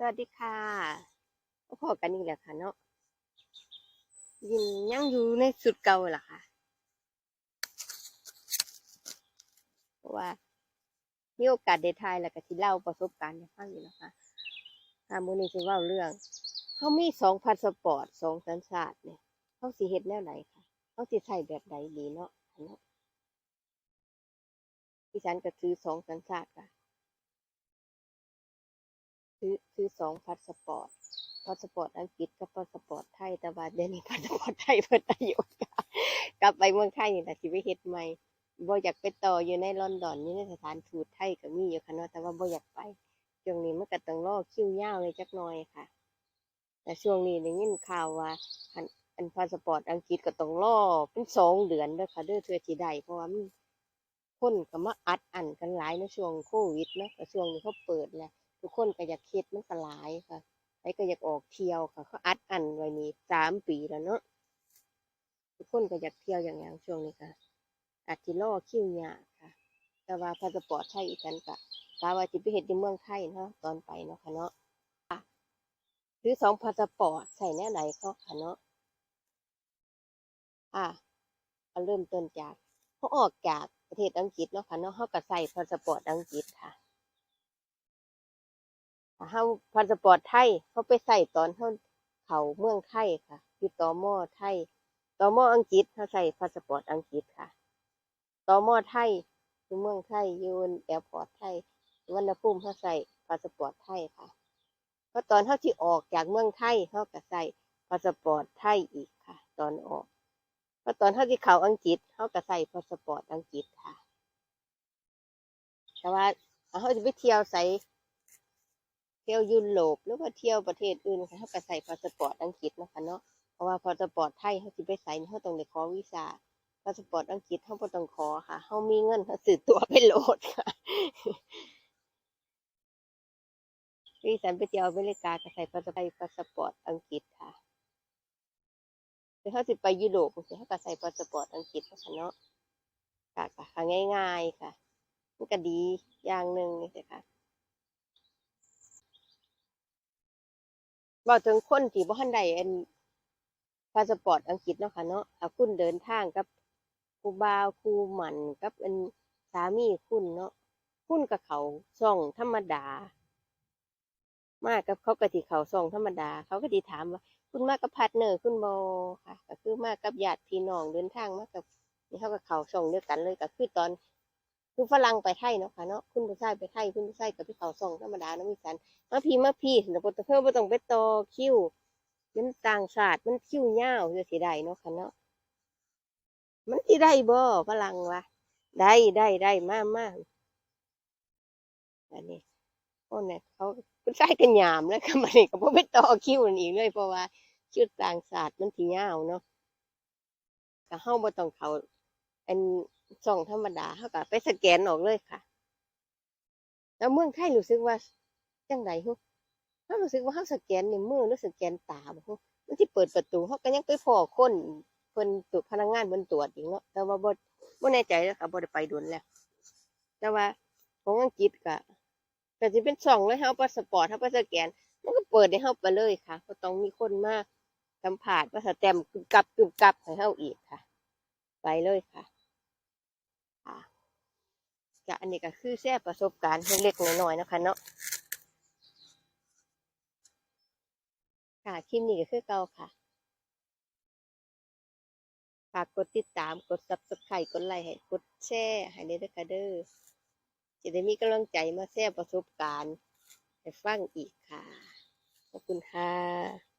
สวัสดีค่ะก็พอกันอีกแล้วค่ะเนาะยินยังอยู่ในสุดเก่าล่ะค่ะเพราะว่ามีโอกาสได้ทายแล้วก็ที่เล่าประสบการณ์ให้ฟังอยู่แล้วค่ะถามื้อนี้สิเว้าเรื่องเขามีสองพาสปอร์ตสองสัญชาติเนี่ยเขาสิเฮ็ดแนวไหนคะเขาสิใช้แบบใดดีเนาะค่ะเนาะดิฉันก็ถือสองสัญชาติค่ะ ซื้อซื้อสองพาสปอร์ตพาสปอร์ตอังกฤษกับพาสปอร์ตไทยแต่ว่าเดี๋ยวนี้พาสปอร์ตไทยเพิ่นอายุกลับไปเมืองไทยนี่ล่ะสิไปเฮ็ดใหม่บ่อยากไปต่ออยู่ในลอนดอนอยู่ในสถานทูตไทยก็มีอยู่ค่ะเนาะแต่ว่าบ่อยากไปช่วงนี้มันก็ต้องรอคิวยาวเลยจักหน่อยค่ะ แต่ช่วงนี้ได้ยินข่าวว่าอันอันพาสปอร์ตอังกฤษก็ต้องรอเป็นสองเดือนเด้อค่ะเด้อเทื่อสิได้เพราะว่ามันคนก็มาอัดอั้นกันหลายในช่วงโควิดเนาะก็ช่วงนี้เขาเปิดแล้ว ทุกคนก็อยากเฮ็ดมันก็หลายค่ะใครก็อยากออกเที่ยวค่ะ เขาอัดอันไว้นี่สามปีแล้วเนาะทุกคนก็อยากเที่ยวอย่างอย่างช่วงนี้ค่ะอาจสิรอคิวยากค่ะ แต่ว่าพาสปอร์ตไทยอีกกันก็กะว่าสิไปเฮ็ดในเมืองไทยเนาะตอนไปเนาะค่ะเนาะค่ะถือสองพาสปอร์ตใส่แนวไหนเขาค่ะเนาะอะเอาเริ่มต้นจากเขาออกจากประเทศอังกฤษเนาะค่ะเนาะเขาก็ใส่พาสปอร์ตอังกฤษค่ะ เฮาพาสปอร์ตไทยเขาไปใส่ตอนเฮาเข้าเมืองไทยค่ะอยู่ตมไทยตอมออังกฤษเขาใส่พาสปอร์ตอังกฤษค่ะตอมอไทยอยู่เมืองไทยอยู่แอร์พอร์ตไทยสุวรรณภูมิเขาใส่พาสปอร์ตไทยค่ะเพราะตอนเฮาที่ออกจากเมืองไทยเขาก็ใส่พาสปอร์ตไทยอีกค่ะ ตอนออกเพราะตอนเฮาที่เข้าอังกฤษเขาก็ใส่พาสปอร์ตอังกฤษค่ะ แต่ว่าถ้าเขาจะไปเที่ยวใส่ ที่ยวยุโรปหรือว่าเที่ยวประเทศอื่นเขาก็ใส่พาสปอร์ตอังกฤษนะคะเนาะเพราะว่าพาสปอร์ตไทยเขาสิไปใส่เขาต้องได้ขอวีซ่าพาสปอร์ตอังกฤษเขาบ่ต้องขอค่ะเขามีเงินเขาซื้อตัวไปโหลดค่ะดิฉันไปเที่ยวอเมริกาก็ใส่พาสปอร์ตพาสปอร์ตอังกฤษค่ะแต่เขาสิไปยุโรปเขาก็ใส่พาสปอร์ตอังกฤษเนาะคะเนาะค่ะค่ะง่าย ๆ ค่ะมันก็ดีอย่างหนึ่งนี่สิค่ะ ว้าถึงคนที่บ่ทันได้อันพาสปอร์ตอังกฤษเนาะค่ะเนาะถ้าคุณเดินทางกับผู้บ่าวคูหมันกับอันสามีคุณเนาะคุณก็เขาช่องธรรมดา มากกับเขาก็สิเขาช่องธรรมดา เขาก็สิถามว่า คุณมากกับพาร์ทเนอร์คุณโบค่ะ ก็คือมากกับญาติพี่น้องเดินทางมากกับนี่เขาก็เขาช่องเดียวกันเลยก็คือตอน คือฝรั่งไปไทยเนาะค่ะเนาะคุณผู้ชายไปไทยคุณผู้ชายก็ไปเขาช่องธรรมดาเนาะมีกันมาพี่มาพี่สมบูรณ์เพิ่มบ่ต้องไปต่อคิวมันต่างชาติมันคิวยาวจะสิได้เนาะค่ะเนาะมันสิได้บ่ฝรั่งวะได้ได้ได้มากมากอันนี้โอ้เนี่ยเขาคุณชายกันยามแล้วค่ะมันนี่ก็บ่ไปต่อคิวนั่นอีกเลยเพราะว่าคิวต่างชาติมันสิยาวเนาะก็เฮาบ่ต้องเขา อันช่องธรรมดาเฮาก็ไปสแกนออกเลยค่ะ แล้วเมืองไทยรู้สึกว่าจังไดฮึเรารู้สึกว่าเราสแกนนิ้วมือหรือสแกนตาบ่ฮู้มันสิเปิดประตูเราก็ยังไปพ้อคนเพิ่นตรวจพนักงานเพิ่นตรวจอีกเนาะแต่ว่าบ่บ่แน่ใจแล้วค่ะบ่ได้ไปโดนแล้ว แต่ว่าของอังกฤษก็ก็สิเป็นช่องเลยเฮาพาสปอร์ตเฮาไปสแกนมันก็เปิดให้เฮาไปเลยค่ะบ่ต้องมีคนมาสัมภาษณ์ว่าสแตมกึบกับกึบกับให้เฮาอีกค่ะ ไปเลยค่ะ ก็อันนี้ก็คือแชร์ประสบการณ์เล็กๆน้อยๆนะคะเนาะค่ะคลิปนี้ก็คือเก่าค่ะฝากกดติดตามกด subscribe กดไลค์ให้กดแชร์ให้ได้ด้วยค่ะเด้อจะได้มีกำลังใจมาแชร์ประสบการณ์ให้ฟังอีกค่ะ ขอบคุณค่ะ